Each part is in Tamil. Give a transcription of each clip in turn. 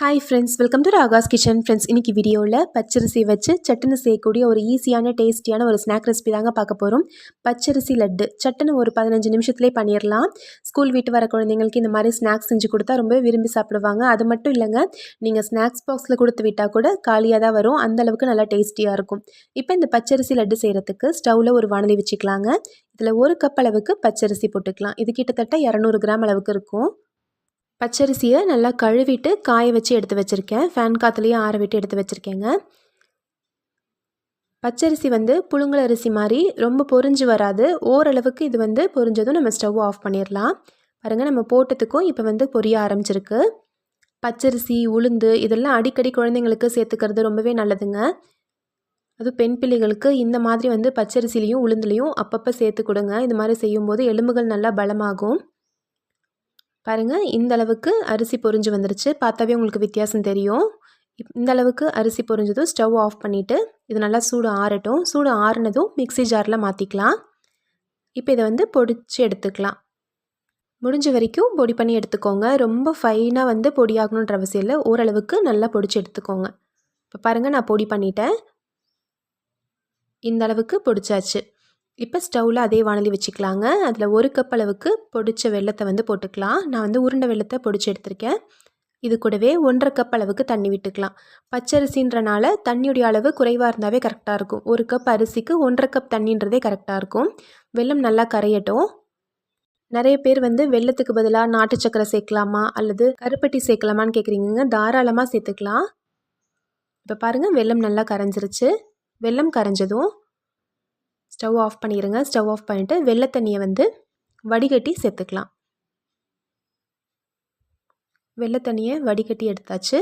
Hi friends welcome to Raga's kitchen friends இன்னைக்கு வீடியோவில் பச்சரிசி வச்சு சட்டுன்னு செய்யக்கூடிய ஒரு ஈஸியான டேஸ்டியான ஒரு ஸ்நாக் ரெசிபி தாங்க பார்க்க போகிறோம் பச்சரிசி லட்டு. சட்டுன்னு ஒரு பதினஞ்சு நிமிஷத்துலேயே பண்ணிடலாம் ஸ்கூல் வீட்டு வர குழந்தைங்களுக்கு இந்த மாதிரி ஸ்நாக்ஸ் செஞ்சு கொடுத்தா ரொம்ப விரும்பி சாப்பிடுவாங்க. அது மட்டும் இல்லைங்க நீங்கள் ஸ்நாக்ஸ் பாக்ஸில் கொடுத்து விட்டால் கூட காலியாக தான் வரும். அந்தளவுக்கு நல்லா டேஸ்டியாக இருக்கும். இப்போ இந்த பச்சரிசி லட்டு செய்கிறதுக்கு ஸ்டவ்வில் ஒரு வானலி வச்சுக்கலாங்க. இதில் ஒரு கப் அளவுக்கு பச்சரிசி போட்டுக்கலாம். இது கிட்டத்தட்ட இரநூறு கிராம் அளவுக்கு இருக்கும். பச்சரிசியை நல்லா கழுவிட்டு காய வச்சு எடுத்து வச்சுருக்கேன். ஃபேன் காற்றுலேயே ஆற விட்டு எடுத்து வச்சுருக்கேங்க. பச்சரிசி வந்து புழுங்கல் அரிசி மாதிரி ரொம்ப பொறிஞ்சு வராது. ஓரளவுக்கு இது வந்து பொரிஞ்சதும் நம்ம ஸ்டவ் ஆஃப் பண்ணிடலாம் பாருங்கள் நம்ம போட்டதுக்கும் இப்போ வந்து பொரிய ஆரம்பிச்சிருக்கு. பச்சரிசி உளுந்து இதெல்லாம் அடிக்கடி குழந்தைங்களுக்கு சேர்த்துக்கிறது ரொம்பவே நல்லதுங்க. அதுவும் பெண் பிள்ளைகளுக்கு இந்த மாதிரி வந்து பச்சரிசிலையும் உளுந்துலையும் அப்பப்போ சேர்த்து கொடுங்க. இது மாதிரி செய்யும்போது எலும்புகள் நல்லா பலமாகும். பாருங்கள் இந்த அளவுக்கு அரிசி பொரிஞ்சு வந்துருச்சு. பார்த்தாவே உங்களுக்கு வித்தியாசம் தெரியும். இந்த அளவுக்கு அரிசி பொரிஞ்சதும் ஸ்டவ் ஆஃப் பண்ணிவிட்டு இது நல்லா சூடு ஆறட்டும். சூடு ஆறுனதும் மிக்சி ஜாரில் மாற்றிக்கலாம் இப்போ இதை வந்து பொடிச்சு எடுத்துக்கலாம். முடிஞ்ச வரைக்கும் பொடி பண்ணி எடுத்துக்கோங்க. ரொம்ப ஃபைனாக வந்து பொடியாகணுன்ற அவசியம் இல்லை. ஓரளவுக்கு நல்லா பொடிச்சு எடுத்துக்கோங்க. இப்போ பாருங்கள் நான் பொடி பண்ணிட்டேன். இந்த அளவுக்கு பொடிச்சாச்சு. இப்போ ஸ்டவ்வில் அதே வானலி வச்சுக்கலாங்க. அதில் ஒரு கப் அளவுக்கு பொடிச்ச வெள்ளத்தை வந்து போட்டுக்கலாம். நான் வந்து உருண்டை வெள்ளத்தை பொடிச்சு எடுத்திருக்கேன். இது கூடவே ஒன்றரை கப் அளவுக்கு தண்ணி விட்டுக்கலாம். பச்சரிசின்றனால தண்ணியுடைய அளவு குறைவாக இருந்தாவே கரெக்டாக இருக்கும். ஒரு கப் அரிசிக்கு ஒன்றரை கப் தண்ணின்றதே கரெக்டாக இருக்கும். வெள்ளம் நல்லா கரையட்டும். நிறைய பேர் வந்து வெள்ளத்துக்கு பதிலாக நாட்டு சக்கரை சேர்க்கலாமா? அல்லது கருப்பட்டி சேர்க்கலாமான்னு கேட்குறீங்க தாராளமாக சேர்த்துக்கலாம். இப்போ பாருங்கள் வெள்ளம் நல்லா கரைஞ்சிருச்சு. வெள்ளம் கரைஞ்சதும் ஸ்டவ் ஆஃப் பண்ணிடுங்க ஸ்டவ் ஆஃப் பண்ணிவிட்டு வெள்ளை தண்ணியை வந்து வடிகட்டி சேர்த்துக்கலாம். வெள்ளை தண்ணியை வடிகட்டி எடுத்தாச்சு.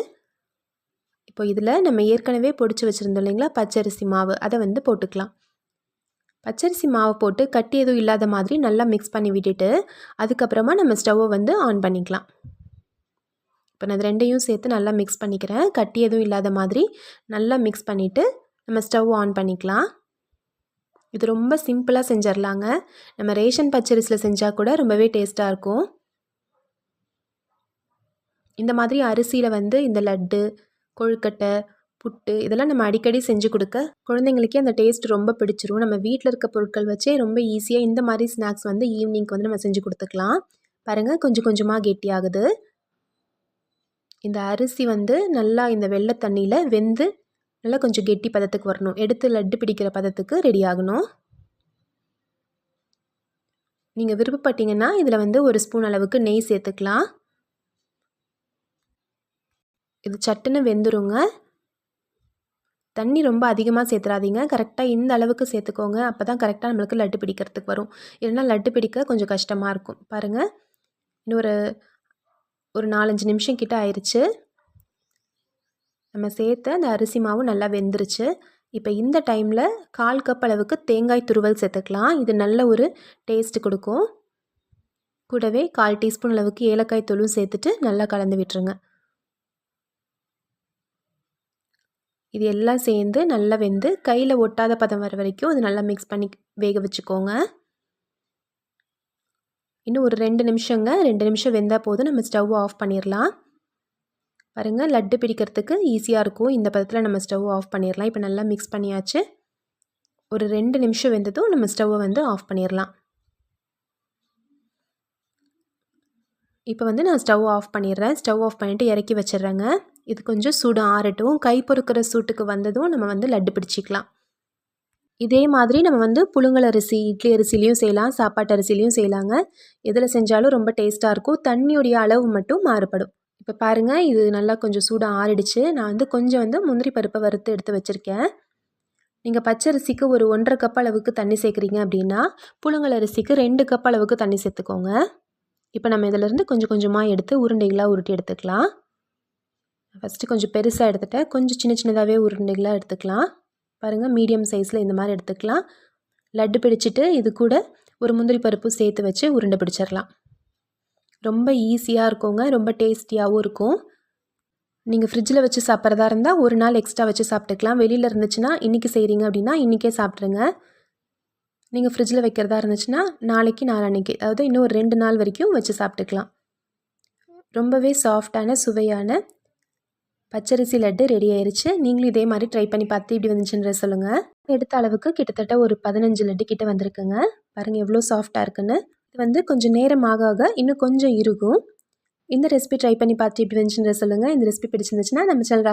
இப்போ இதில் நம்ம ஏற்கனவே பொடிச்சு வச்சுருந்தோம் இல்லைங்களா? பச்சரிசி மாவு. அதை வந்து போட்டுக்கலாம். பச்சரிசி மாவை போட்டு கட்டி எதுவும் இல்லாத மாதிரி நல்லா மிக்ஸ் பண்ணி விட்டுட்டு அதுக்கப்புறமா நம்ம ஸ்டவ்வை வந்து ஆன் பண்ணிக்கலாம். இப்போ நான் ரெண்டையும் சேர்த்து நல்லா மிக்ஸ் பண்ணிக்கிறேன். கட்டி எதுவும் இல்லாத மாதிரி நல்லா மிக்ஸ் பண்ணிவிட்டு நம்ம ஸ்டவ் ஆன் பண்ணிக்கலாம். இது ரொம்ப சிம்பிளாக செஞ்சிடலாங்க நம்ம ரேஷன் பச்சரிசியில் செஞ்சால் கூட ரொம்பவே டேஸ்ட்டாக இருக்கும். இந்த மாதிரி அரிசியில் வந்து இந்த லட்டு கொழுக்கட்டை புட்டு இதெல்லாம் நம்ம அடிக்கடி செஞ்சு கொடுக்க குழந்தைங்களுக்கே அந்த டேஸ்ட் ரொம்ப பிடிச்சிரும். நம்ம வீட்டில் இருக்க பொருட்கள் வச்சே ரொம்ப ஈஸியாக இந்த மாதிரி ஸ்நாக்ஸ் வந்து ஈவினிங்க்கு வந்து நம்ம செஞ்சு கொடுத்துக்கலாம். பாருங்கள் கொஞ்சம் கொஞ்சமாக கெட்டியாகுது இந்த அரிசி வந்து நல்லா இந்த வெள்ளை தண்ணியில் வெந்து நல்லா கொஞ்சம் கெட்டி பதத்துக்கு வரணும். எடுத்து லட்டு பிடிக்கிற பதத்துக்கு ரெடி ஆகணும். நீங்கள் விருப்பப்பட்டீங்கன்னா இதில் வந்து ஒரு ஸ்பூன் அளவுக்கு நெய் சேர்த்துக்கலாம். இது சட்டுன்னு வெந்துருங்க. தண்ணி ரொம்ப அதிகமாக சேர்த்துறாதீங்க. கரெக்டாக இந்த அளவுக்கு சேர்த்துக்கோங்க. அப்போ தான் கரெக்டாக நம்மளுக்கு லட்டு பிடிக்கிறதுக்கு வரும். இல்லைன்னா லட்டு பிடிக்க கொஞ்சம் கஷ்டமாக இருக்கும். பாருங்கள் இன்னும் ஒரு ஒரு நாலஞ்சு நிமிஷம் கிட்ட ஆயிடுச்சு நம்ம சேர்த்த அந்த அரிசி மாவு நல்லா வெந்துருச்சு. இப்போ இந்த டைமில் கால் கப் அளவுக்கு தேங்காய் துருவல் சேர்த்துக்கலாம். இது நல்ல ஒரு டேஸ்ட் கொடுக்கும். கூடவே கால் டீஸ்பூன் அளவுக்கு ஏலக்காய் தூளும் சேர்த்துட்டு நல்லா கலந்து விட்டுருங்க. இது எல்லாம் சேர்ந்து நல்லா வெந்து கையில் ஒட்டாத பதம் வர வரைக்கும் அது நல்லா மிக்ஸ் பண்ணி வேக வச்சுக்கோங்க. இன்னும் ஒரு ரெண்டு நிமிஷங்க. ரெண்டு நிமிஷம் வெந்தால் போதும். நம்ம ஸ்டவ் ஆஃப் பண்ணிடலாம் பாருங்கள் லட்டு பிடிக்கிறதுக்கு ஈஸியாக இருக்கும். இந்த பதத்தில் நம்ம ஸ்டவ் ஆஃப் பண்ணிடலாம் இப்போ நல்லா மிக்ஸ் பண்ணியாச்சு. ஒரு ரெண்டு நிமிஷம் வெந்ததும் நம்ம ஸ்டவ்வை வந்து ஆஃப் பண்ணிடலாம் இப்போ வந்து நான் ஸ்டவ் ஆஃப் பண்ணிடுறேன் ஸ்டவ் ஆஃப் பண்ணிவிட்டு இறக்கி வச்சிடுறேங்க இது கொஞ்சம் சூடு ஆறட்டும். கை பொறுக்கிற சூட்டுக்கு வந்ததும் நம்ம வந்து லட்டு பிடிச்சிக்கலாம். இதே மாதிரி நம்ம வந்து புழுங்கல் அரிசி இட்லி அரிசிலையும் செய்யலாம். சாப்பாட்டு அரிசிலையும் செய்யலாங்க. எதில் செஞ்சாலும் ரொம்ப டேஸ்ட்டாக இருக்கும். தண்ணியுடைய அளவு மட்டும் மாறுபடும். இப்போ பாருங்கள் இது நல்லா கொஞ்சம் சூடாக ஆறிடுச்சு. நான் வந்து கொஞ்சம் வந்து முந்திரி பருப்பை வறுத்து எடுத்து வச்சுருக்கேன். நீங்கள் பச்சரிசிக்கு ஒரு ஒன்றரை கப் அளவுக்கு தண்ணி சேர்க்குறீங்க அப்படின்னா புழுங்கல் அரிசிக்கு ரெண்டு கப் அளவுக்கு தண்ணி சேர்த்துக்கோங்க. இப்போ நம்ம இதிலேருந்து கொஞ்சம் கொஞ்சமாக எடுத்து உருண்டைகளாக உருட்டி எடுத்துக்கலாம். ஃபஸ்ட்டு கொஞ்சம் பெருசாக எடுத்துகிட்டேன் கொஞ்சம் சின்ன சின்னதாகவே உருண்டைகளாக எடுத்துக்கலாம். பாருங்கள் மீடியம் சைஸில் இந்த மாதிரி எடுத்துக்கலாம். லட்டு பிடிச்சிட்டு இது கூட ஒரு முந்திரி பருப்பு சேர்த்து வச்சு உருண்டை பிடிச்சிடலாம். ரொம்ப ஈஸியாக இருக்குங்க ரொம்ப டேஸ்டியாகவும் இருக்கும். நீங்கள் ஃப்ரிட்ஜில் வச்சு சாப்பிட்றதா இருந்தால் ஒரு நாள் எக்ஸ்ட்ரா வச்சு சாப்பிட்டுக்கலாம். வெளியில் இருந்துச்சுன்னா இன்றைக்கி செய்கிறீங்க அப்படின்னா இன்றைக்கே சாப்பிட்ருங்க நீங்கள் ஃப்ரிட்ஜில் வைக்கிறதா இருந்துச்சுன்னா நாளைக்கு நாளான்னைக்கு அதாவது இன்னும் ஒரு ரெண்டு நாள் வரைக்கும் வச்சு சாப்பிட்டுக்கலாம். ரொம்பவே சாஃப்டான சுவையான பச்சரிசி லட்டு ரெடி ஆயிடுச்சு நீங்களும் இதே மாதிரி ட்ரை பண்ணி பார்த்து இப்படி வந்துச்சுன்ற சொல்லுங்கள் எடுத்த அளவுக்கு கிட்டத்தட்ட ஒரு பதினஞ்சு லட்டு கிட்ட வந்திருக்குங்க. பாருங்கள் எவ்வளோ சாஃப்டாக இருக்குன்னு. இது வந்து கொஞ்சம் நேரம் ஆக ஆக இன்னும் கொஞ்சம் இருக்கும். இந்த ரெசிபி ட்ரை பண்ணி பார்த்து இப்படி வந்துச்சுன்ற சொல்லுங்கள் இந்த ரெசிபி பிடிச்சிருந்துச்சுன்னா நம்ம சேனல்